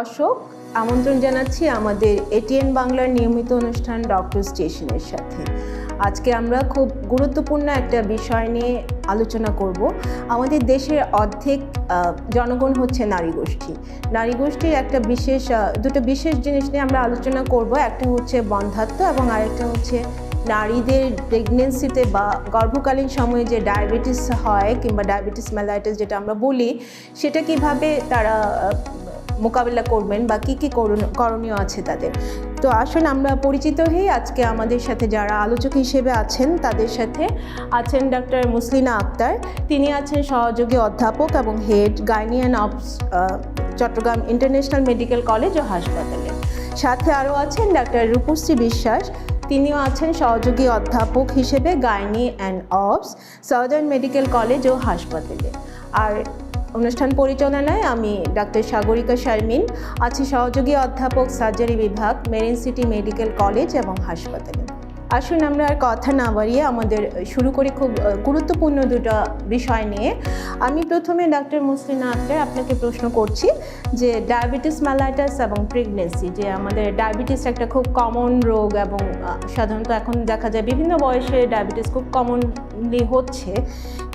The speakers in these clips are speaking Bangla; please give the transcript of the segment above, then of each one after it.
দর্শক, আমন্ত্রণ জানাচ্ছি আমাদের এটিএন বাংলার নিয়মিত অনুষ্ঠান ডক্টর স্টেশনের সাথে। আজকে আমরা খুব গুরুত্বপূর্ণ একটা বিষয় নিয়ে আলোচনা করব। আমাদের দেশের অর্ধেক জনগণ হচ্ছে নারী গোষ্ঠী। নারী গোষ্ঠীর একটা বিশেষ দুটো বিশেষ জিনিস নিয়ে আমরা আলোচনা করব। একটা হচ্ছে বন্ধাত্ব এবং আরেকটা হচ্ছে নারীদের প্রেগনেন্সিতে বা গর্ভকালীন সময়ে যে ডায়াবেটিস হয় কিংবা ডায়াবেটিস মেলাইটিস যেটা আমরা বলি, সেটা কীভাবে তারা মোকাবিলা করবেন বা কী কী করণ- করণীয় আছে তাদের। তো আসুন আমরা পরিচিত হই। আজকে আমাদের সাথে যারা আলোচক হিসেবে আছেন, তাদের সাথে আছেন ডক্টর মুসলিনা আক্তার। তিনি আছেন সহযোগী অধ্যাপক এবং head গাইনিয়ান of Chattogram International Medical College ও হাসপাতালে। সাথে আরও আছেন ডাক্তার রূপশ্রী বিশ্বাস। তিনিও আছেন সহযোগী অধ্যাপক হিসেবে gynae and obs Southern Medical College ও হাসপাতালে। আর অনুষ্ঠান পরিচালনায় আমি ডাক্তার সাগরিকা শারমিন, আছি সহযোগী অধ্যাপক সার্জারি বিভাগ, মেরিন সিটি মেডিকেল কলেজ এবং হাসপাতালে। আসুন আমরা আর কথা না বাড়িয়ে আমাদের শুরু করি খুব গুরুত্বপূর্ণ দুটো বিষয় নিয়ে। আমি প্রথমে ডাক্তার মুসলিনা আক্তার আপনাকে প্রশ্ন করছি যে ডায়াবেটিস ম্যালাইটাস এবং প্রেগনেন্সি, যে আমাদের ডায়াবেটিস একটা খুব কমন রোগ এবং সাধারণত এখন দেখা যায় বিভিন্ন বয়সে ডায়াবেটিস খুব কমনলি হচ্ছে।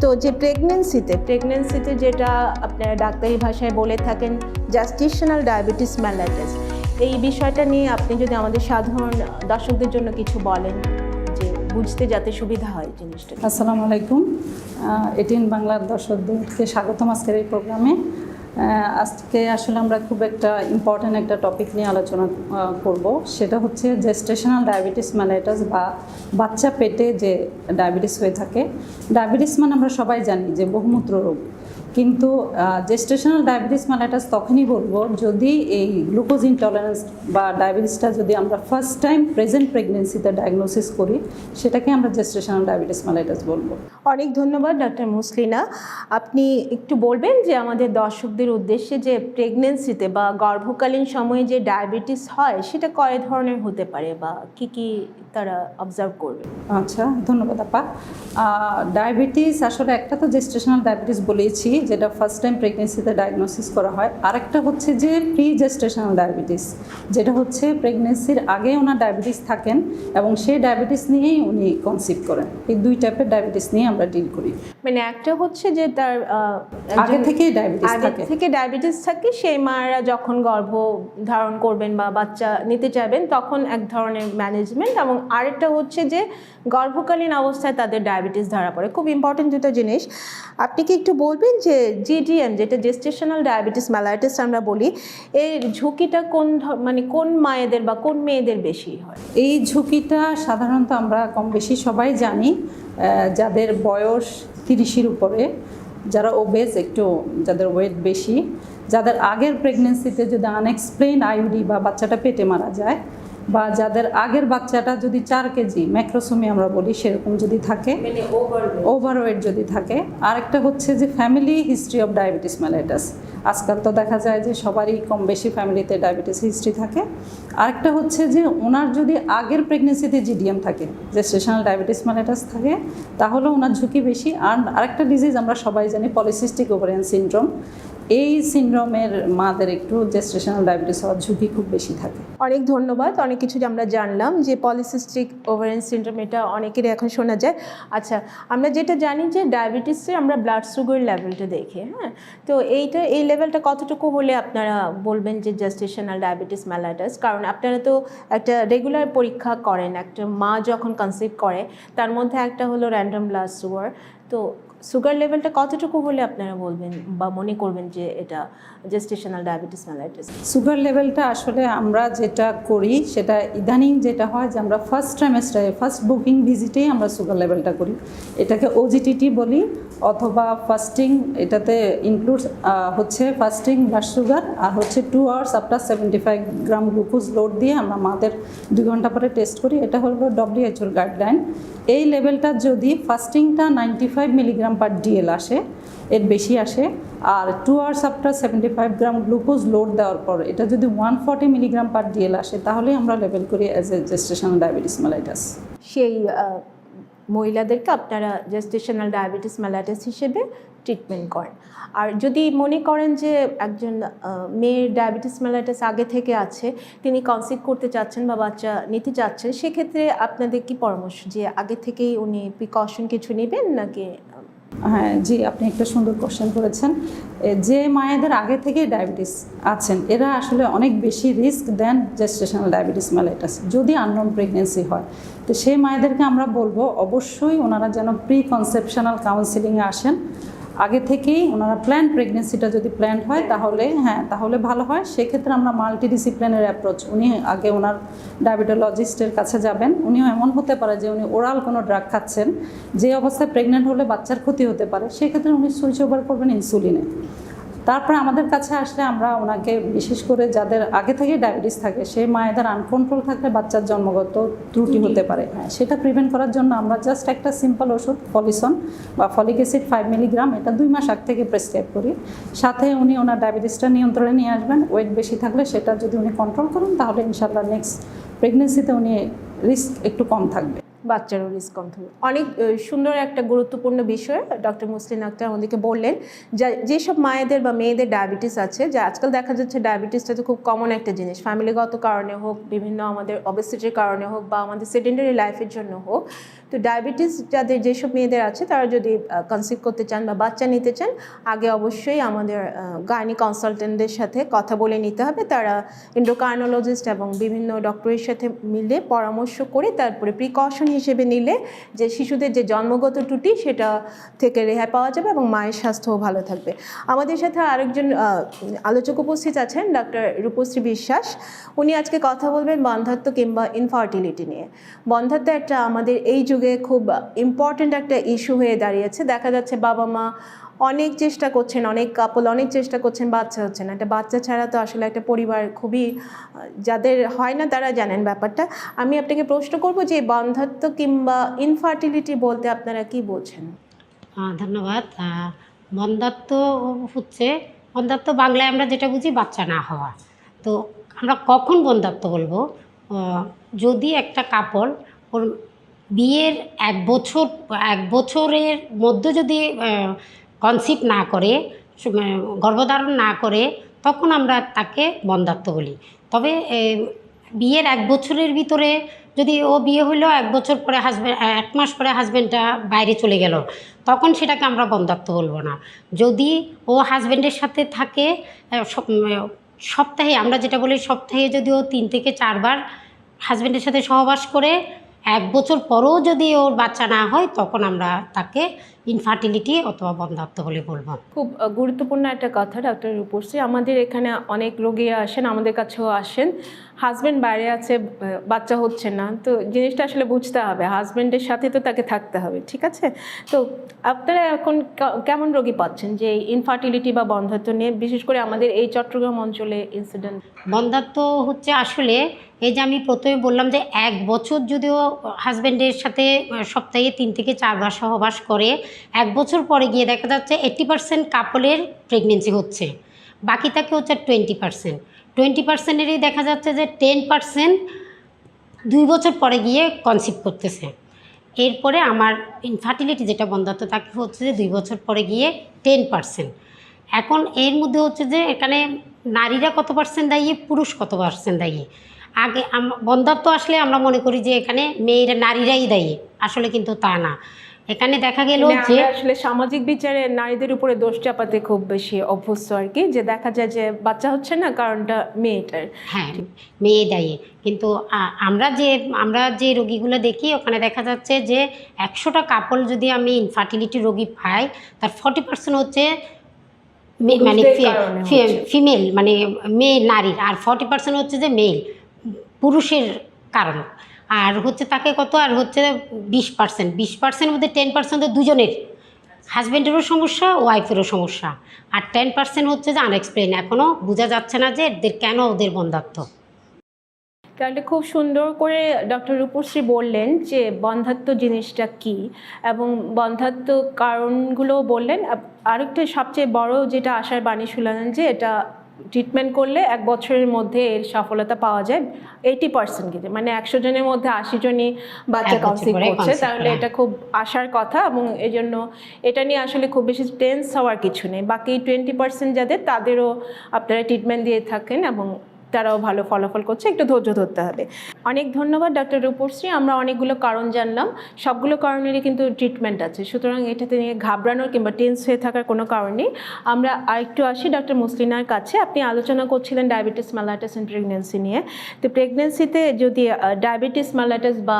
তো যে প্রেগনেন্সিতে প্রেগনেন্সিতে যেটা আপনারা ডাক্তারি ভাষায় বলে থাকেন জাস্টিশনাল ডায়াবেটিস ম্যালাইটাস এই বিষয়টা নিয়ে আপনি যদি আমাদের সাধারণ দর্শকদের জন্য কিছু বলেন, যে বুঝতে যাতে সুবিধা হয় জিনিসটা। আসসালামু আলাইকুম। এটিন বাংলার দর্শকদেরকে স্বাগতম আজকের এই প্রোগ্রামে। আজকে আসলে আমরা খুব একটা ইম্পর্ট্যান্ট একটা টপিক নিয়ে আলোচনা করব। সেটা হচ্ছে জেস্টেশনাল ডায়াবেটিস ম্যালাইটাস বা বাচ্চা পেটে যে ডায়াবেটিস হয়ে থাকে। ডায়াবেটিস মানে আমরা সবাই জানি যে বহুমূত্র রোগ। কিন্তু জেস্টেশনাল ডায়াবেটিস ম্যালাইটাস তখনই বলব যদি এই গ্লুকোজ ইনটলারেন্স বা ডায়াবেটিসটা যদি আমরা ফার্স্ট টাইম প্রেজেন্ট প্রেগনেন্সিতে ডায়াগনোসিস করি সেটাকে আমরা জেস্টেশনাল ডায়াবেটিস ম্যালাইটাস বলব। অনেক ধন্যবাদ ডক্টর মুসলিনা। আপনি একটু বলবেন যে আমাদের দর্শকদের উদ্দেশ্যে যে প্রেগনেন্সিতে বা গর্ভকালীন সময়ে যে ডায়াবেটিস হয় সেটা কয় ধরনের হতে পারে বা কি কি তারা অবজার্ভ করবে? আচ্ছা ধন্যবাদ আপা। ডায়াবেটিস আসলে একটা তো জেস্টেশনাল ডায়াবেটিস বলেছি যেটা ফার্স্ট টাইম প্রেগনেন্সিতে ডায়াগনোসিস করা হয়। আরেকটা হচ্ছে যে প্রি জেস্টেশনাল ডায়াবেটিস যেটা হচ্ছে প্রেগনেন্সির আগে ওনার ডায়াবেটিস থাকেন এবং সেই ডায়াবেটিস নিয়েই উনি কনসিভ করেন। এই দুই টাইপের ডায়াবেটিস নিয়ে আমরা ডিল করি। মানে একটা হচ্ছে যে তার আগে থেকেই ডায়াবেটিস থাকে। থেকে ডায়াবেটিস থাকে সেই মায়েরা যখন গর্ভ ধারণ করবেন বা বাচ্চা নিতে চাইবেন তখন এক ধরনের ম্যানেজমেন্ট এবং আরেকটা হচ্ছে যে গর্ভকালীন অবস্থায় তাদের ডায়াবেটিস ধরা পড়ে। খুব ইম্পর্টেন্ট দুটো জিনিস। আপনি কি একটু বলবেন যে জিডিএম, যেটা জেস্টেশনাল ডায়াবেটিস ম্যালাইটিস আমরা বলি, এর ঝুঁকিটা কোন মানে কোন মায়েদের বা কোন মেয়েদের বেশি হয়? এই ঝুঁকিটা সাধারণত আমরা কম বেশি সবাই জানি যাদের বয়স তিরিশের উপরে, যারা ওবেজ একটু যাদের ওয়েট বেশি, যাদের আগের প্রেগনেন্সিতে যদি আনএক্সপ্লেইন আইউডি বা বাচ্চাটা পেটে মারা যায় বা যাদের আগের বাচ্চাটা যদি চার কেজি ম্যাক্রোসোমি আমরা বলি সেরকম যদি থাকে মানে ওভার ওভারওয়েট যদি থাকে। আরেকটা হচ্ছে যে family history of diabetes mellitus আজকাল তো দেখা যায় যে সবারই কম বেশি ফ্যামিলিতে ডায়াবেটিস হিস্ট্রি থাকে। আরেকটা হচ্ছে যে ওনার যদি আগের প্রেগনেন্সিতে জিডিএম থাকে যে স্টেশনাল ডায়াবেটিস ম্যালাইটাস থাকে তাহলে ওনার ঝুঁকি বেশি। আর আরেকটা ডিজিজ আমরা সবাই জানি পলিসিস্টিক ওভারিয়ান সিনড্রোম এই সিনড্রোমের মাদের একটু জেস্টেশনাল ডায়াবেটিস হওয়ার ঝুঁকি খুব বেশি থাকে। অনেক ধন্যবাদ। অনেক কিছু আমরা জানলাম যে পলিসিস্টিক ওভারেন সিন্ড্রোম এটা অনেকেরই এখন শোনা যায়। আচ্ছা আমরা যেটা জানি যে ডায়াবেটিসে আমরা ব্লাড সুগার লেভেলটা দেখি হ্যাঁ? তো এইটা, এই লেভেলটা কতটুকু হলে আপনারা বলবেন যে জাস্টেশনাল ডায়াবেটিস ম্যালাইটাস কারণ আপনারা তো একটা রেগুলার পরীক্ষা করেন, একটা মা যখন কনসিভ করে, তার মধ্যে একটা হলো র্যান্ডম ব্লাড সুগার তো সুগার লেভেলটা কতটুকু হলে আপনারা বলবেন বা মনে করবেন যে এটা জেস্টেশনাল ডায়াবেটিস ম্যালাইটাস সুগার লেভেলটা আসলে আমরা যেটা করি, সেটা ইদানিং যেটা হয় যে আমরা ফার্স্ট ট্রাইমেস্টারে ফার্স্ট বুকিং ভিজিটেই আমরা সুগার লেভেলটা করি। এটাকে ওজিটিটি বলি, অথবা ফাস্টিং এটাতে ইনক্লুড হচ্ছে ফাস্টিং ব্লাড সুগার আর হচ্ছে two hours after seventy five gram glucose load দিয়ে আমরা মাদের দুই ঘণ্টা পরে টেস্ট করি। এটা হলো ডব্লিউএইচওর গাইডলাইন এই লেভেলটা যদি ফাস্টিংটা ninety five milligram per DL আসে, এর বেশি আসে। আর two hours after seventy five gram glucose load দেওয়ার পর এটা যদি one forty milligram per DL আসে তাহলে আমরা লেভেল করি as a gestational diabetes mellitus সেই মহিলাদেরকে আপনারা জেস্টেশনাল ডায়াবেটিস মেলাটাস হিসেবে ট্রিটমেন্ট করেন। আর যদি মনে করেন যে একজন মেয়ের ডায়াবেটিস মেলাটাস আগে থেকে আছে, তিনি কনসিভ করতে চাচ্ছেন বা বাচ্চা নিতে চাচ্ছেন, সেক্ষেত্রে আপনাদের কি পরামর্শ যে আগে থেকেই উনি প্রিকশন কিছু নেবেন নাকি হ্যাঁ জি, আপনি একটা সুন্দর কোশ্চেন করেছেন। যে মায়েদের আগে থেকে ডায়াবেটিস আছেন, এরা আসলে অনেক বেশি রিস্ক দেন জেস্টেশনাল ডায়াবেটিস মেলাইটাস যদি আননোন প্রেগনেন্সি হয়। তো সেই মায়েদেরকে আমরা বলব, অবশ্যই ওনারা যেন প্রি কনসেপশনাল কাউন্সিলিংয়ে আসেন। আগে থেকেই ওনারা প্ল্যান প্রেগনেন্সিটা যদি প্ল্যান হয়, তাহলে হ্যাঁ তাহলে ভালো হয়। সেক্ষেত্রে আমরা মাল্টি ডিসিপ্লিনের অ্যাপ্রোচ উনি আগে ওনার ডায়াবেটোলজিস্টের কাছে যাবেন। উনিও এমন হতে পারে যে উনি ওরাল কোনো ড্রাগ খাচ্ছেন। যে অবস্থায় প্রেগনেন্ট হলে বাচ্চার ক্ষতি হতে পারে, সেক্ষেত্রে উনি সুইচ ওভার করবেন ইনসুলিনে তারপরে আমাদের কাছে আসলে আমরা ওনাকে বিশেষ করে যাদের আগে থেকে ডায়াবেটিস থাকে, সেই মায়েদের আনকন্ট্রোল থাকলে বাচ্চার জন্মগত ত্রুটি হতে পারে। হ্যাঁ সেটা প্রিভেন্ট করার জন্য আমরা জাস্ট একটা সিম্পল ওষুধ পলিসন বা ফলিক অ্যাসিড ফাইভ মিলিগ্রাম এটা দুই মাস আগ থেকে প্রেসক্রাইব করি। সাথে উনি ওনার ডায়াবেটিসটা নিয়ন্ত্রণে নিয়ে আসবেন ওয়েট বেশি থাকলে সেটা যদি উনি কন্ট্রোল করেন, তাহলে ইনশাল্লাহ নেক্সট প্রেগনেন্সিতে উনি রিস্ক একটু কম থাকবে। বাচ্চারও রিস্ক কম থাকে। অনেক সুন্দর একটা গুরুত্বপূর্ণ বিষয় ডক্টর মুসলিন আক্তার আমাদেরকে বললেন যা, যেসব মায়েদের বা মেয়েদের ডায়াবেটিস আছে, যে আজকাল দেখা যাচ্ছে ডায়াবেটিসটা তো খুব কমন একটা জিনিস ফ্যামিলিগত কারণে হোক, বিভিন্ন আমাদের অবেসিটির কারণে হোক বা আমাদের সেকেন্ডারি লাইফের জন্য হোক তো ডায়াবেটিস যাদের যেসব মেয়েদের আছে, তারা যদি কনসিভ করতে চান বা বাচ্চা নিতে চান, আগে অবশ্যই আমাদের গাইনি কনসালটেন্টদের সাথে কথা বলে নিতে হবে। তারা এন্ডোকার্নোলজিস্ট এবং বিভিন্ন ডক্টরের সাথে মিলে পরামর্শ করে তারপরে প্রিকশন হিসেবে নিলে যে শিশুদের যে জন্মগত ত্রুটি, সেটা থেকে রেহাই পাওয়া যাবে এবং মায়ের স্বাস্থ্যও ভালো থাকবে। আমাদের সাথে আরেকজন আলোচক উপস্থিত আছেন ডক্টর রূপশ্রী বিশ্বাস। উনি আজকে কথা বলবেন বন্ধাত্ম কিংবা ইনফার্টিলিটি নিয়ে। বন্ধাত্ম একটা আমাদের এই যুগে খুব ইম্পর্ট্যান্ট একটা ইস্যু হয়ে দাঁড়িয়েছে। দেখা যাচ্ছে বাবা মা অনেক চেষ্টা করছেন অনেক কাপল অনেক চেষ্টা করছেন বাচ্চা হচ্ছে না। একটা বাচ্চা ছাড়া তো আসলে একটা পরিবার খুবই যাদের হয় না তারা জানেন ব্যাপারটা। আমি আপনাকে প্রশ্ন করব যে বন্ধাত্ম কিংবা ইনফার্টিলিটি বলতে আপনারা কি আহ, ধন্যবাদ। বন্ধাত্ব হচ্ছে বন্ধাত্ব বাংলায় আমরা যেটা বুঝি বাচ্চা না হওয়া। তো আমরা কখন বন্ধাত্ব বলব? যদি একটা কাপল ওর বিয়ের এক বছর, এক বছরের মধ্যে যদি কনসিভ না করে গর্ভধারণ না করে, তখন আমরা তাকে বন্ধাত্ব বলি। তবে বিয়ের এক বছরের ভিতরে যদি ও বিয়ে হলো এক বছর পরে হাজব্যান্ড এক মাস পরে হাজব্যান্ডটা বাইরে চলে গেল, তখন সেটাকে আমরা বন্ধাত্ব বলব না। যদি ও হাজব্যান্ডের সাথে থাকে সপ্তাহে, আমরা যেটা বলি সপ্তাহে যদি ও তিন থেকে চারবার হাজব্যান্ডের সাথে সহবাস করে এক বছর পরেও যদি ওর বাচ্চা না হয় তখন আমরা তাকে ইনফার্টিলিটি অথবা বন্ধাত্ব বলে বলব। খুব গুরুত্বপূর্ণ একটা কথা ডাক্তার রূপশ্রী। আমাদের এখানে অনেক রোগী আসেন আমাদের কাছেও আসেন। হাজব্যান্ড বাইরে আছে বাচ্চা হচ্ছে না। তো জিনিসটা আসলে বুঝতে হবে। হাজব্যান্ডের সাথে তো তাকে থাকতে হবে ঠিক আছে? তো আপনারা এখন কেমন রোগী পাচ্ছেন যে ইনফার্টিলিটি বা বন্ধাত্ব নিয়ে? বিশেষ করে আমাদের এই চট্টগ্রাম অঞ্চলে ইনসিডেন্ট বন্ধাত্ব হচ্ছে আসলে এই যে আমি প্রথমে বললাম যে এক বছর যদিও হাজব্যান্ডের সাথে সপ্তাহে তিন থেকে চারবার সহবাস করে এক বছর পরে গিয়ে দেখা যাচ্ছে এইট্টি পার্সেন্ট কাপলের প্রেগনেন্সি হচ্ছে। বাকি থাকে হচ্ছে টোয়েন্টি পার্সেন্ট টোয়েন্টি পার্সেন্টেরই দেখা যাচ্ছে যে টেন পার্সেন্ট দুই বছর পরে গিয়ে কনসিভ করতেছে। এরপরে আমার ইনফার্টিলিটি যেটা বন্ধাত্ম তাকে হচ্ছে যে দুই বছর পরে গিয়ে টেন পার্সেন্ট এখন এর মধ্যে হচ্ছে যে এখানে নারীরা কত পার্সেন্ট দায়ী, পুরুষ কত পার্সেন্ট দায়ী? আগে বন্ধাত্ব আসলে আমরা মনে করি যে এখানে মেয়েরা, নারীরাই দায়ী। আসলে কিন্তু তা না। এখানে দেখা গেল যে আসলে সামাজিক বিচারে নারীদের উপরে দোষ চাপাতে খুব বেশি অভ্যস্ত আর কি যে দেখা যায় যে বাচ্চা হচ্ছে না কারণটা মেয়েটার। হ্যাঁ মেয়ে দায়ী। কিন্তু আমরা যে আমরা যে রোগীগুলো দেখি ওখানে দেখা যাচ্ছে যে একশোটা কাপল যদি আমি ইনফার্টিলিটি রোগী পাই তার ফর্টি পার্সেন্ট হচ্ছে মানে ফিমেল মানে মেয়ে নারীর আর ফর্টি পার্সেন্ট হচ্ছে যে মেল পুরুষের কারণ। আর হচ্ছে তাকে কত? আর হচ্ছে বিশ পার্সেন্ট বিশ পার্সেন্টের মধ্যে টেন পার্সেন্ট দুজনের। হাজব্যান্ডেরও সমস্যা ওয়াইফেরও সমস্যা। আর টেন পার্সেন্ট হচ্ছে যে আনএক্সপ্লেন এখনও বোঝা যাচ্ছে না যে এদের কেন ওদের বন্ধাত্ম। তাহলে খুব সুন্দর করে ডক্টর রূপশ্রী বললেন যে বন্ধাত্ম জিনিসটা কি? এবং বন্ধাত্ম কারণগুলো বললেন। আরেকটা সবচেয়ে বড় যেটা আশার বাণী শুনলেন যে এটা ট্রিটমেন্ট করলে এক বছরের মধ্যে এর সফলতা পাওয়া যায় এইটি পার্সেন্ট কিন্তু মানে একশো জনের মধ্যে আশি জনই বাচ্চা কাউন্সিলিং করছে তাহলে এটা খুব আশার কথা এবং এই জন্য এটা নিয়ে আসলে খুব বেশি টেন্স হওয়ার কিছু নেই। বাকি টোয়েন্টি পার্সেন্ট যাদের তাদেরও আপনারা ট্রিটমেন্ট দিয়ে থাকেন এবং তারাও ভালো ফলাফল করছে, একটু ধৈর্য ধরতে হবে। অনেক ধন্যবাদ ডক্টর রূপশ্রী, আমরা অনেকগুলো কারণ জানলাম। সবগুলো কারণেরই কিন্তু ট্রিটমেন্ট আছে। সুতরাং এটাতে নিয়ে ঘাবড়ানোর কিংবা টেন্স হয়ে থাকার কোনো কারণ নেই। আমরা আরেকটু আসি ডক্টর মুসলিনার কাছে। আপনি আলোচনা করছিলেন ডায়াবেটিস ম্যালাইটাস অ্যান্ড প্রেগনেন্সি নিয়ে। তো প্রেগনেন্সিতে যদি ডায়াবেটিস ম্যালাইটাস বা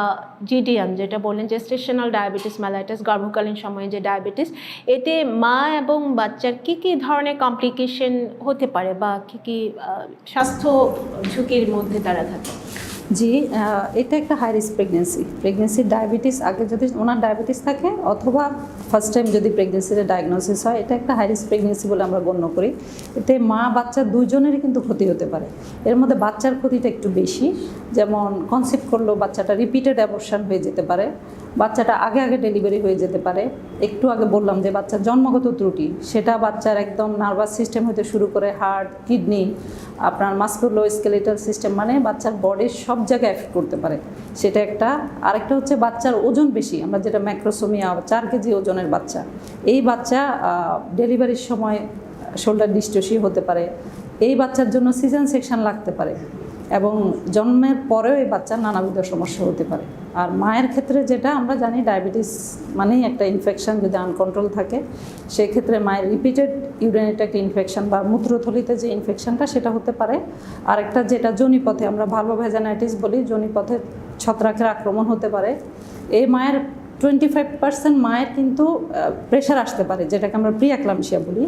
জিডিএম যেটা বললেন জেস্টেশনাল ডায়াবেটিস ম্যালাইটাস গর্ভকালীন সময়ে যে ডায়াবেটিস এতে মা এবং বাচ্চার কি কি ধরনের কমপ্লিকেশন হতে পারে বা কি কি স্বাস্থ্য ঝুঁকির মধ্যে তারা থাকে। জি এটা একটা high risk pregnancy pregnancy diabetes আগে যদি ওনার ডায়াবেটিস থাকে, অথবা ফার্স্ট টাইম যদি প্রেগনেন্সির ডায়াগনোসিস হয়, এটা একটা হাই রিস্ক প্রেগনেন্সি বলে আমরা গণ্য করি। এতে মা, বাচ্চা দুজনেরই কিন্তু ক্ষতি হতে পারে। এর মধ্যে বাচ্চার ক্ষতিটা একটু বেশি। যেমন কনসেপ্ট করলেও বাচ্চাটা রিপিটেড অ্যাবর্শন হয়ে যেতে পারে। বাচ্চাটা আগে আগে ডেলিভারি হয়ে যেতে পারে। একটু আগে বললাম যে বাচ্চার জন্মগত ত্রুটি, সেটা বাচ্চার একদম নার্ভাস সিস্টেম হতে শুরু করে হার্ট, কিডনি, আপনার মাস্কুলো স্কেলেটাল সিস্টেম মানে বাচ্চার বডির সব জায়গায় এফেক্ট করতে পারে। সেটা একটা। আরেকটা হচ্ছে বাচ্চার ওজন বেশি, আমরা যেটা ম্যাক্রোসোমিয়া চার কেজি ওজনের বাচ্চা, এই বাচ্চা ডেলিভারির সময় শোল্ডার ডিস্টোসি হতে পারে। এই বাচ্চার জন্য সিজন সেকশন লাগতে পারে। এবং জন্মের পরেও এই বাচ্চার নানাবিধ সমস্যা হতে পারে। আর মায়ের ক্ষেত্রে যেটা আমরা জানি, ডায়াবেটিস মানেই একটা ইনফেকশন যদি আনকন্ট্রোল থাকে, সেক্ষেত্রে মায়ের রিপিটেড ইউরিনেট একটা ইনফেকশন বা মূত্রথলিতে যে ইনফেকশনটা সেটা হতে পারে। আর একটা যেটা জনিপথে আমরা ভালো ভেজানাইটিস বলি, জনিপথে ছত্রাকের আক্রমণ হতে পারে। এই মায়ের টোয়েন্টি ফাইভ পার্সেন্ট মায়ের কিন্তু প্রেশার আসতে পারে, যেটাকে আমরা প্রিয়াক্লামশিয়া বলি।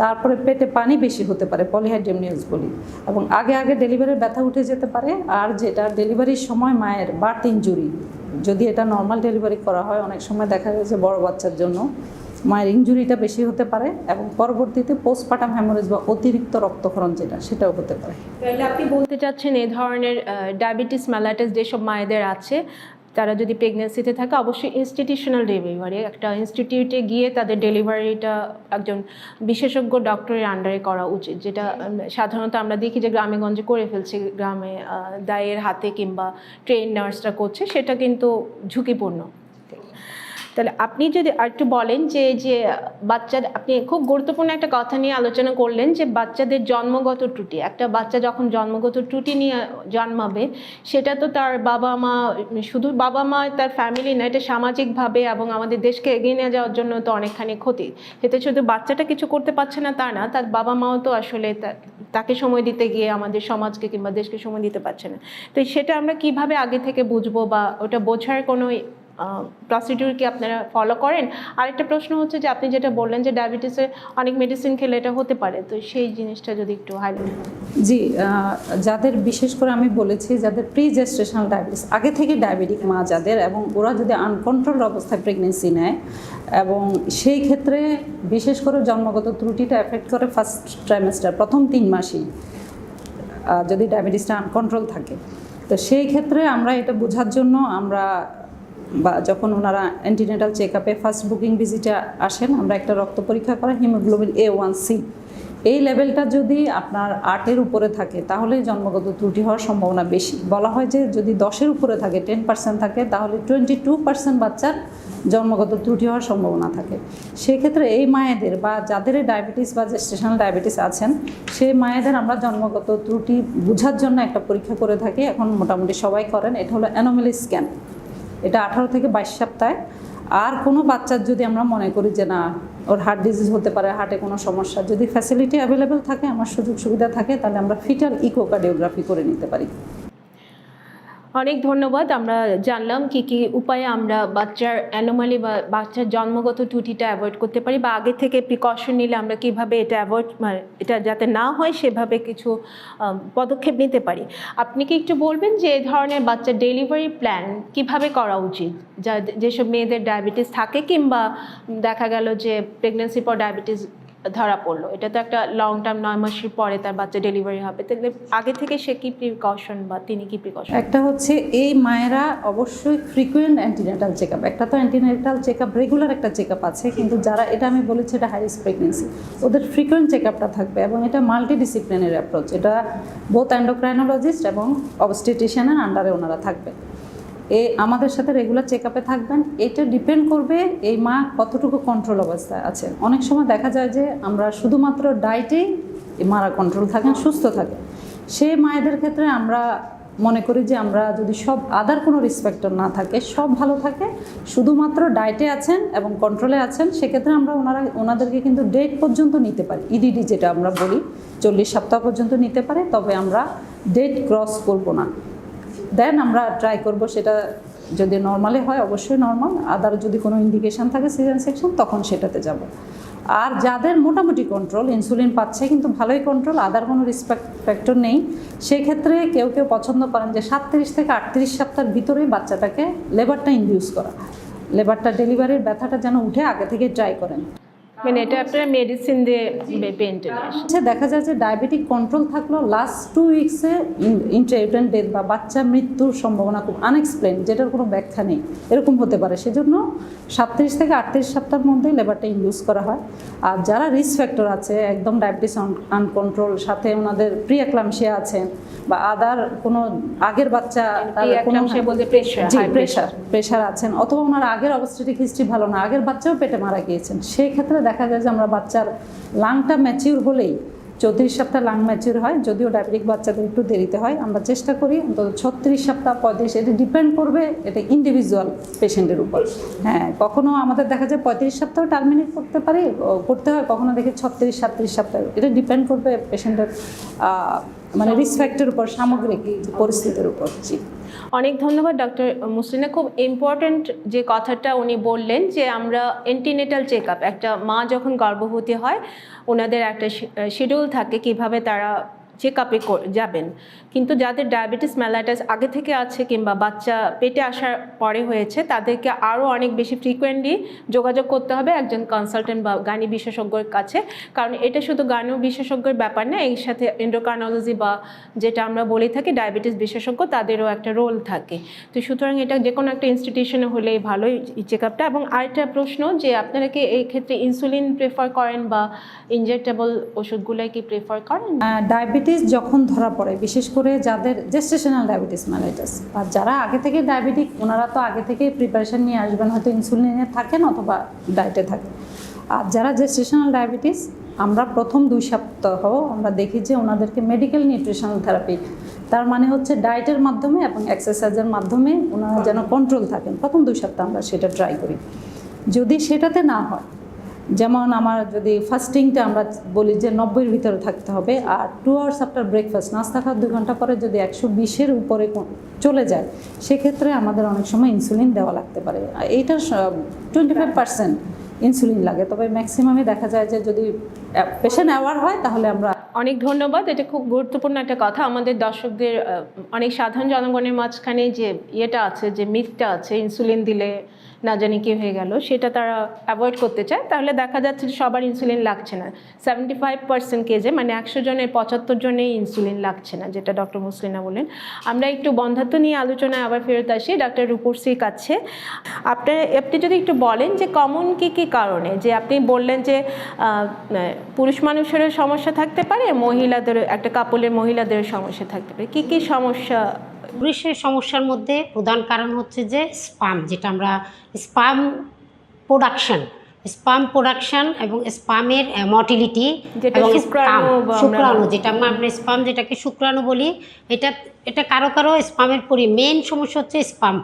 তারপরে পেটে পানি বেশি হতে পারে পলিহাইড্রেমনিয়াস বলি। এবং আগে আগে ডেলিভারির ব্যথা উঠে যেতে পারে, আর যেটা ডেলিভারির সময় মায়ের বার্থ ইঞ্জুরি যদি এটা নর্মাল ডেলিভারি করা হয়, অনেক সময় দেখা গেছে বড় বাচ্চার জন্য মায়ের ইঞ্জুরিটা বেশি হতে পারে, এবং পরবর্তীতে পোস্টপার্টাম হ্যামোরেজ বা অতিরিক্ত রক্তক্ষরণ যেটা, সেটাও হতে পারে। আপনি বলতে চাচ্ছেন এই ধরনের ডায়াবেটিস ম্যালাইটাস যেসব মায়েদের আছে তারা যদি প্রেগনেন্সিতে থাকে, অবশ্যই ইনস্টিটিউশনাল ডেলিভারি একটা ইনস্টিটিউটে গিয়ে তাদের ডেলিভারিটা একজন বিশেষজ্ঞ ডক্টরের আন্ডারে করা উচিত, যেটা সাধারণত আমরা দেখি যে গ্রামে গঞ্জে করে ফেলছে, গ্রামে দায়ের হাতে কিংবা ট্রেন নার্সরা করছে, সেটা কিন্তু ঝুঁকিপূর্ণ। তাহলে আপনি যদি আরেকটু বলেন যে যে বাচ্চার, আপনি খুব গুরুত্বপূর্ণ একটা কথা নিয়ে আলোচনা করলেন যে, বাচ্চাদের জন্মগত ত্রুটি, একটা বাচ্চা যখন জন্মগত ত্রুটি নিয়ে জন্মাবে, সেটা তো তার বাবা মা, শুধু বাবা মা, তার ফ্যামিলি না, এটা সামাজিকভাবে এবং আমাদের দেশকে এগিয়ে নিয়ে যাওয়ার জন্য তো অনেকখানি ক্ষতি। এতে শুধু বাচ্চাটা কিছু করতে পারছে না তা না, তার বাবা মাও তো আসলে তাকে সময় দিতে গিয়ে আমাদের সমাজকে কিংবা দেশকে সময় দিতে পারছে না। তো সেটা আমরা কীভাবে আগে থেকে বুঝব বা ওটা বোঝার কোনো প্রসিডিউর কি আপনারা ফলো করেন? আরেকটা প্রশ্ন হচ্ছে যে আপনি যেটা বললেন যে ডায়াবেটিসের অনেক মেডিসিন খেলে এটা হতে পারে, তো সেই জিনিসটা যদি একটু হাইলাইট জি যাদের বিশেষ করে আমি বলেছি, যাদের প্রি জেস্টেশনাল ডায়াবেটিস আগে থেকে ডায়াবেটিক মা যাদের, এবং ওরা যদি আনকন্ট্রোল অবস্থায় প্রেগনেন্সি নেয়, এবং সেই ক্ষেত্রে বিশেষ করে জন্মগত ত্রুটিটা এফেক্ট করে ফার্স্ট ট্রাইমেস্টার প্রথম তিন মাসেই যদি ডায়াবেটিসটা আনকন্ট্রোল থাকে। তো সেই ক্ষেত্রে আমরা এটা বোঝার জন্য আমরা বা যখন ওনারা অ্যান্টিনেটাল চেক আপে ফার্স্ট বুকিং ভিজিটে আসেন, আমরা একটা রক্ত পরীক্ষা করা হিমোগ্লোবিন এ ওয়ান সি এই লেভেলটা যদি আপনার আটের উপরে থাকে, তাহলে জন্মগত ত্রুটি হওয়ার সম্ভাবনা বেশি। বলা হয় যে যদি দশের উপরে থাকে টেন পার্সেন্ট থাকে, তাহলে টোয়েন্টি টু পার্সেন্ট বাচ্চার জন্মগত ত্রুটি হওয়ার সম্ভাবনা থাকে। সেক্ষেত্রে এই মায়েদের বা যাদের ডায়াবেটিস বা জেস্টেশনাল ডায়াবেটিস আছেন সেই মায়েদের আমরা জন্মগত ত্রুটি বোঝার জন্য একটা পরীক্ষা করে থাকি। এখন মোটামুটি সবাই করেন, এটা হলো অ্যানোমেলি স্ক্যান এটা আঠারো থেকে বাইশ সপ্তাহে। আর কোনো বাচ্চার যদি আমরা মনে করি যে না, ওর হার্ট ডিজিজ হতে পারে হার্টে কোনো সমস্যা, যদি ফ্যাসিলিটি অ্যাভেলেবেল থাকে, আমার সুযোগ সুবিধা থাকে, তাহলে আমরা ফিটাল ইকোকার্ডিওগ্রাফি করে নিতে পারি। অনেক ধন্যবাদ। আমরা জানলাম কি কি উপায়ে আমরা বাচ্চার অ্যানোমালি বা বাচ্চার জন্মগত ত্রুটিটা অ্যাভয়েড করতে পারি বা আগে থেকে প্রিকশন নিলে আমরা কীভাবে এটা অ্যাভয়েড এটা যাতে না হয় সেভাবে কিছু পদক্ষেপ নিতে পারি। আপনি কি একটু বলবেন যে এই ধরনের বাচ্চার ডেলিভারি প্ল্যান কীভাবে করা উচিত? যা, যেসব মেয়েদের ডায়াবেটিস থাকে কিংবা দেখা গেল যে প্রেগনেন্সির পর ডায়াবেটিস ধরা পড়ল। এটা তো একটা লং টার্ম নয় মাসের পরে তার বাচ্চা ডেলিভারি হবে। তাহলে আগে থেকে সে কি প্রিকশন বা তিনি কি প্রিকশন একটা হচ্ছে এই মায়েরা অবশ্যই ফ্রিকুয়েন্ট অ্যান্টিনেটাল চেক আপ একটা তো অ্যান্টিনেটাল চেক আপ রেগুলার একটা চেক আপ আছে, কিন্তু যারা, এটা আমি বলেছি এটা হাই রিস্ক প্রেগনেন্সি ওদের ফ্রিকুয়েন্ট চেক আপটা থাকবে এবং এটা মাল্টি ডিসিপ্লিনের অ্যাপ্রোচ এটা বোথ অ্যান্ডোক্রাইনোলজিস্ট এবং অবস্টিটিশিয়ানের আন্ডারে ওনারা থাকবে। এ আমাদের সাথে রেগুলার চেক আপে থাকবেন। এটা ডিপেন্ড করবে এই মা কতটুকু কন্ট্রোল অবস্থায় আছে। অনেক সময় দেখা যায় যে আমরা শুধুমাত্র ডায়েটেই মারা কন্ট্রোল থাকেন, সুস্থ থাকে সেই মায়েদের ক্ষেত্রে আমরা মনে করি যে আমরা যদি সব আদার কোনো রেসপেক্টর না থাকে, সব ভালো থাকে, শুধুমাত্র ডায়েটে আছেন এবং কন্ট্রোলে আছেন, সেক্ষেত্রে আমরা ওনারা, ওনাদেরকে কিন্তু ডেট পর্যন্ত নিতে পারি। ইডিডি যেটা আমরা বলি, চল্লিশ সপ্তাহ পর্যন্ত নিতে পারে, তবে আমরা ডেট ক্রস করব না। দেন আমরা ট্রাই করব সেটা যদি নর্মালি হয়, অবশ্যই নর্মাল আদার যদি কোনো ইন্ডিকেশন থাকে সিজন সেকশন তখন সেটাতে যাব। আর যাদের মোটামুটি কন্ট্রোল ইনসুলিন পাচ্ছে কিন্তু ভালোই কন্ট্রোল আদার কোনো রিসপেক্ট ফ্যাক্টর নেই। সেক্ষেত্রে কেউ কেউ পছন্দ করেন যে সাতত্রিশ থেকে আটত্রিশ সপ্তাহের ভিতরেই বাচ্চাটাকে লেবারটা ইনডিউস করা। লেবারটা ডেলিভারির ব্যথাটা যেন উঠে আগে থেকে ট্রাই করেন। মানে এটা আপনারা মেডিসিন দিয়ে পেনটা হচ্ছে দেখা যায় যে ডায়াবেটিক কন্ট্রোল থাকলেও লাস্ট টু উইক্সে ইন্টারভিউটেন ডেথ বা বাচ্চা মৃত্যুর সম্ভাবনা খুব আনএক্সপ্লেন যেটার কোনো ব্যাখ্যা নেই। এরকম হতে পারে। সেজন্য সাতত্রিশ থেকে আটত্রিশ সপ্তাহের মধ্যে লেবারটা ইউজ করা হয়। আর যারা রিস্ক ফ্যাক্টর আছে একদম ডায়াবেটিস আনকন্ট্রোল সাথে ওনাদের প্রিয়াক্লামশিয়া আছেন বা আদার কোনো আগের বাচ্চা জি high প্রেশার প্রেশার আছেন অথবা ওনার আগের অবস্থিতিক হিস্ট্রি ভালো না আগের বাচ্চাও পেটে মারা গিয়েছেন সেই ক্ষেত্রে দেখা যায় যে আমরা বাচ্চার লাংটা ম্যাচিউর হলেই, চৌত্রিশ সপ্তাহ লাং ম্যাচিউর হয়, যদিও ডায়াবেটিক বাচ্চাদের একটু দেরিতে হয়, আমরা চেষ্টা করি অন্তত ছত্রিশ সপ্তাহ পঁয়ত্রিশ এটা ডিপেন্ড করবে এটা ইন্ডিভিজুয়াল পেশেন্টের উপর। হ্যাঁ কখনো আমাদের দেখা যায় পঁয়ত্রিশ সপ্তাহ টার্মিনেট করতে পারি করতে হয়, কখনো দেখি ছত্রিশ সাতত্রিশ সপ্তাহ, এটা ডিপেন্ড করবে পেশেন্টের মানে রিস্ক ফ্যাক্টর উপর, সামগ্রিক পরিস্থিতির উপর, জি। অনেক ধন্যবাদ ডক্টর মুসলিনা। খুব ইম্পর্ট্যান্ট যে কথাটা উনি বললেন যে আমরা এন্টিনেটাল চেক একটা মা যখন গর্ভবতী হয়, ওনাদের একটা শিডিউল থাকে কীভাবে তারা চেক আপে যাবেন। কিন্তু যাদের ডায়াবেটিস ম্যালাইটাস আগে থেকে আছে কিংবা বাচ্চা পেটে আসার পরে হয়েছে, তাদেরকে আরও অনেক বেশি ফ্রিকোয়েন্টলি যোগাযোগ করতে হবে একজন কনসালটেন্ট বা গানি বিশেষজ্ঞের কাছে। কারণ এটা শুধু গানি বিশেষজ্ঞের ব্যাপার না, এর সাথে এন্ডোকার্নোলজি বা যেটা আমরা বলে থাকি ডায়াবেটিস বিশেষজ্ঞ, তাদেরও একটা রোল থাকে। তো সুতরাং এটা যে কোনো একটা ইনস্টিটিউশনে হলেই ভালোই চেক আপটা এবং আরেকটা প্রশ্ন যে আপনারা কি এই ক্ষেত্রে ইনসুলিন প্রেফার করেন বা ইনজেক্টেবল ওষুধগুলোই কি প্রেফার করেন? ডায়াবেটিস যখন ধরা পড়ে, বিশেষ করে যাদের জেস্টেশনাল ডায়াবেটিস ম্যালাইটাস আর যারা আগে থেকে ডায়াবেটিক ওনারা তো আগে থেকে প্রিপারেশন নিয়ে আসবেন, হয়তো ইনসুলিনে থাকেন অথবা ডায়েটে থাকেন। আর যারা জেস্টেশনাল ডায়াবেটিস আমরা প্রথম দুই সপ্তাহ আমরা দেখি যে ওনাদেরকে মেডিকেল নিউট্রিশনাল থেরাপি তার মানে হচ্ছে ডায়েটের মাধ্যমে এবং এক্সারসাইজের মাধ্যমে ওনারা যেন কন্ট্রোল থাকেন। প্রথম দুই সপ্তাহ আমরা সেটা ট্রাই করি। যদি সেটাতে না হয় যেমন আমার যদি ফাস্টিংটা আমরা বলি যে নব্বইয়ের ভিতরে থাকতে হবে, আর টু আওয়ার্স আফটার ব্রেকফাস্ট নাস্তা খাওয়ার দুই ঘণ্টা পরে যদি একশো বিশের উপরে চলে যায়, সেক্ষেত্রে আমাদের অনেক সময় ইনসুলিন দেওয়া লাগতে পারে। আর এইটার টোয়েন্টি ফাইভ পার্সেন্ট ইনসুলিন লাগে। তবে ম্যাক্সিমামে দেখা যায় যে যদি পেশেন্ট অ্যাওয়ার হয়, তাহলে আমরা অনেক ধন্যবাদ। এটা খুব গুরুত্বপূর্ণ একটা কথা। আমাদের দর্শকদের অনেক সাধারণ জনগণের মাঝখানে যে ইয়েটা আছে, যে মিথটা আছে ইনসুলিন দিলে না জানি কি হয়ে গেল, সেটা তারা অ্যাভয়েড করতে চায়। তাহলে দেখা যাচ্ছে যে সবার ইনসুলিন লাগছে না। সেভেন্টি ফাইভ পার্সেন্ট কেজে মানে একশো জনের পঁচাত্তর জনেই ইনসুলিন লাগছে না, যেটা ডক্টর মুসলিনা বললেন আমরা একটু বন্ধাত্ম নিয়ে আলোচনায় আবার ফেরত আসি ডাক্তার রূপর্সির কাছে। আপনার, আপনি যদি একটু বলেন যে কমন কি কি কারণে? যে আপনি বললেন যে পুরুষ মানুষেরও সমস্যা থাকতে পারে মহিলাদের একটা কাপলের মহিলাদের সমস্যা থাকতে পারে। কি কি সমস্যা পুরুষের সমস্যার মধ্যে প্রধান কারণ হচ্ছে যে স্পাম যেটা আমরা স্পাম প্রোডাকশন স্পাম প্রোডাকশন এবং স্পামের মর্টিলিটি যেটা এবং শুক্রাণু যেটা আমরা স্পাম যেটাকে শুক্রাণু বলি এটা এটা কারও কারও স্পামের পরি মেন সমস্যা হচ্ছে স্পাম।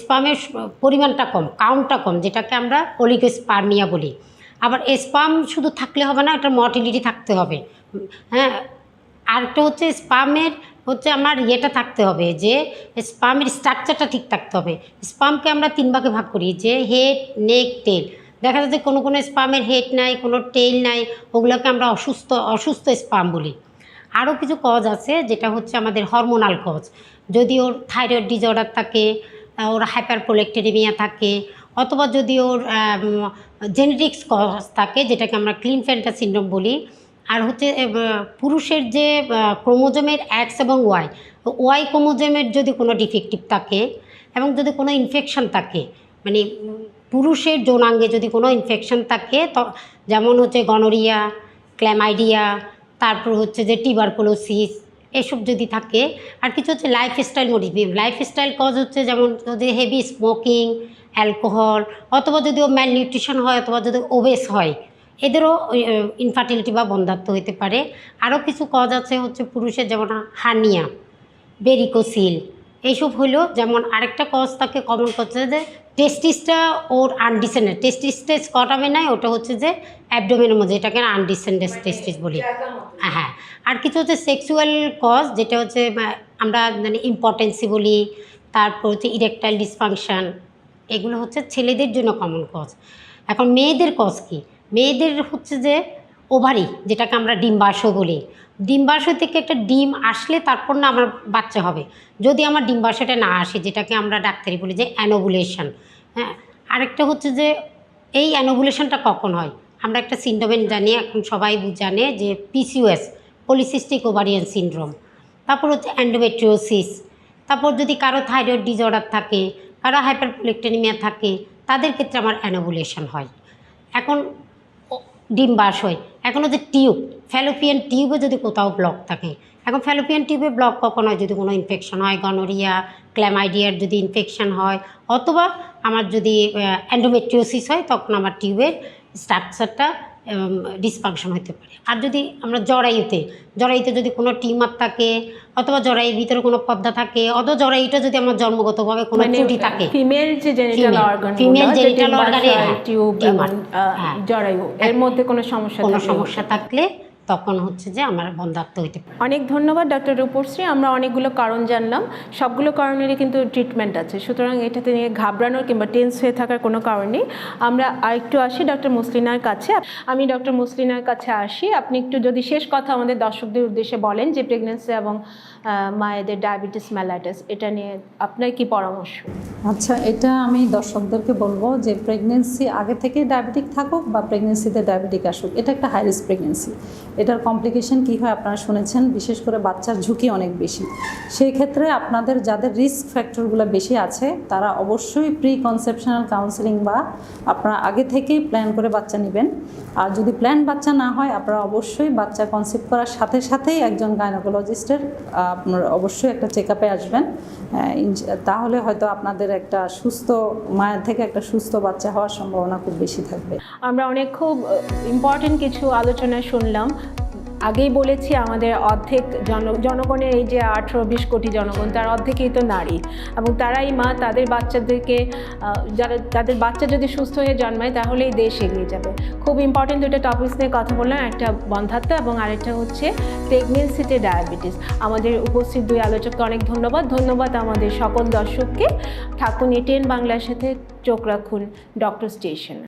স্পামের পরিমাণটা কম কাউন্টটা কম যেটাকে আমরা অলিগোস্পার্মিয়া বলি। আবার স্পাম শুধু থাকলে হবে না এটা মর্টিলিটি থাকতে হবে। হ্যাঁ আরেকটা হচ্ছে স্পামের হচ্ছে আমার ইয়েটা থাকতে হবে যে স্পামের স্ট্রাকচারটা ঠিক থাকতে হবে। স্পামকে আমরা তিন ভাগে ভাগ করি, যে হেড নেক টেল দেখা যাচ্ছে কোনো কোনো স্পামের হেড নাই, কোনো টেল নাই, ওগুলোকে আমরা অসুস্থ অসুস্থ স্পাম বলি। আরও কিছু কজ আছে, যেটা হচ্ছে আমাদের হরমোনাল কজ যদি ওর থাইরয়েড ডিজঅর্ডার থাকে ওর হাইপার প্রোলেক্টেরিমিয়া থাকে, অথবা যদি ওর জেনেটিক্স কজ থাকে, যেটাকে আমরা ক্লিন ফ্যান্টা সিন্ড্রোম বলি আর হচ্ছে পুরুষের যে ক্রোমোজোমের এক্স এবং ওয়াই ওয়াই ক্রোমোজোমের যদি কোনো ডিফেক্টিভ থাকে এবং যদি কোনো ইনফেকশন থাকে মানে পুরুষের যৌনাঙ্গে যদি কোনো ইনফেকশন থাকে যেমন হচ্ছে গনোরিয়া ক্ল্যামাইডিয়া তারপর হচ্ছে যে টিবারকুলোসিস এসব যদি থাকে, আর কিছু হচ্ছে লাইফস্টাইল মডিফিকেশন লাইফস্টাইল কজ হচ্ছে যেমন যদি হেভি স্মোকিং অ্যালকোহল অথবা যদি ও ম্যাল নিউট্রিশন হয়, অথবা যদি ওবেস হয় এদেরও ইনফার্টিলিটি বা বন্ধাত্ম হতে পারে। আরও কিছু কজ আছে হচ্ছে পুরুষের যেমন হার্নিয়া বেরিকোসিল এইসব হলো যেমন আরেকটা কজ তাকে কমন করছে যে টেস্টিসটা ওর আনডিসেন্ডেড টেস্টিসটা কটাবে নাই ওটা হচ্ছে যে অ্যাবডোমেনের মধ্যে এটাকে আনডিসেন্ডেড টেস্টিস বলি। হ্যাঁ আর কিছু হচ্ছে সেক্সুয়াল কজ যেটা হচ্ছে আমরা মানে ইম্পর্টেন্সি বলি তারপর হচ্ছে ইরেকটাইল ডিসফাংশন এগুলো হচ্ছে ছেলেদের জন্য কমন কজ এখন মেয়েদের কজ কি? মেয়েদের হচ্ছে যে ওভারি, যেটাকে আমরা ডিম্বাশয় বলি। ডিম্বাশয় থেকে একটা ডিম আসলে তারপর না আমার বাচ্চা হবে। যদি আমার ডিম্বাশয়টা না আসে, যেটাকে আমরা ডাক্তারি বলি যে অ্যানোবুলেশন হ্যাঁ? আরেকটা হচ্ছে যে এই অ্যানোবুলেশনটা কখন হয়? আমরা একটা সিন্ডোমেন জানি, এখন সবাই জানে যে পিসিওএস পলিসিস্টিক ওভারিয়ান সিন্ড্রোম তারপর হচ্ছে অ্যান্ডোমেট্রিওসিস তারপর যদি কারও থাইরয়েড ডিজঅর্ডার থাকে, কারও হাইপারপ্লেকটেনিমিয়া থাকে, তাদের ক্ষেত্রে আমার অ্যানোবুলেশন হয়। এখন ও- ডিম বাস হয়। এখন হচ্ছে টিউব। ফ্যালোপিয়ান টিউবে যদি কোথাও ব্লক থাকে। এখন ফ্যালোপিয়ান টিউবে ব্লক কখন হয় যদি কোনো ইনফেকশন হয় গনোরিয়া ক্ল্যামাইডিয়ার যদি ইনফেকশন হয়, অথবা আমার যদি অ্যান্ডোমেট্রিওসিস হয়, তখন আমার টিউবের স্ট্রাকচারটা ডিসফাংশন হতে পারে আর যদি আমরা জরায়ুতে জরায়ুতে যদি কোনো টিউমার থাকে অথবা জরায়ুর ভিতরে কোনো পদ্মা থাকে অথবা জরায়ুটা যদি আমার জন্মগতভাবে কোনো ত্রুটি থাকে ফিমেল মানে যে জেনিটাল অর্গান ফিমেল জেনিটাল অর্গানে টিউব। জরায়ু এর মধ্যে কোনো সমস্যা কোনো সমস্যা থাকলে তখন হচ্ছে যে আমার বন্ধাত্ম হইতে পারে। অনেক ধন্যবাদ ডক্টর রূপশ্রী। আমরা অনেকগুলো কারণ জানলাম। সবগুলো কারণেরই কিন্তু ট্রিটমেন্ট আছে। সুতরাং এটাতে নিয়ে ঘাবড়ানোর কিংবা টেন্স হয়ে থাকার কোনো কারণ নেই। আমরা আরেকটু আসি ডক্টর মুসলিনার কাছে। আমি ডক্টর মুসলিনার কাছে আসি। আপনি একটু যদি শেষ কথা আমাদের দর্শকদের উদ্দেশ্যে বলেন যে প্রেগনেন্সি এবং মায়েদের ডায়াবেটিস ম্যালাইটিস এটা নিয়ে আপনার কি পরামর্শ? আচ্ছা এটা আমি দর্শকদেরকে বলব যে প্রেগনেন্সি আগে থেকে ডায়াবেটিক থাকুক বা প্রেগনেন্সিতে ডায়াবেটিক আসুক এটা একটা হাই রিস্ক প্রেগনেন্সি এটার কমপ্লিকেশন কী হয় আপনারা শুনেছেন? বিশেষ করে বাচ্চার ঝুঁকি অনেক বেশি। সেই ক্ষেত্রে আপনাদের যাদের রিস্ক ফ্যাক্টরগুলো বেশি আছে, তারা অবশ্যই প্রি কনসেপশনাল কাউন্সেলিং বা আপনারা আগে থেকেই প্ল্যান করে বাচ্চা নেবেন। আর যদি প্ল্যান বাচ্চা না হয়, আপনারা অবশ্যই বাচ্চা কনসেপ্ট করার সাথে সাথেই একজন গাইনোকোলজিস্টের আপনার অবশ্যই একটা চেক আপে আসবেন। তাহলে হয়তো আপনাদের একটা সুস্থ, মায়ের থেকে একটা সুস্থ বাচ্চা হওয়ার সম্ভাবনা খুব বেশি থাকবে। আমরা অনেক খুব ইম্পর্টেন্ট কিছু আলোচনা শুনলাম। আগেই বলেছি, আমাদের অর্ধেক জন, জনগণের এই যে আঠেরো বিশ কোটি জনগণ, তার অর্ধেকই তো নারী। এবং তারাই মা, তাদের বাচ্চাদেরকে যারা, তাদের বাচ্চা যদি সুস্থ হয়ে জন্মায়, তাহলেই দেশ এগিয়ে যাবে। খুব ইম্পর্টেন্ট দুটো টপিকস নিয়ে কথা বললাম, একটা বন্ধাত্ম এবং আরেকটা হচ্ছে প্রেগনেন্সিতে ডায়াবেটিস আমাদের উপস্থিত দুই আলোচককে অনেক ধন্যবাদ। ধন্যবাদ আমাদের সকল দর্শককে। থাকুন এটিএন বাংলার সাথে, চোখ রাখুন ডক্টর স্টেশন।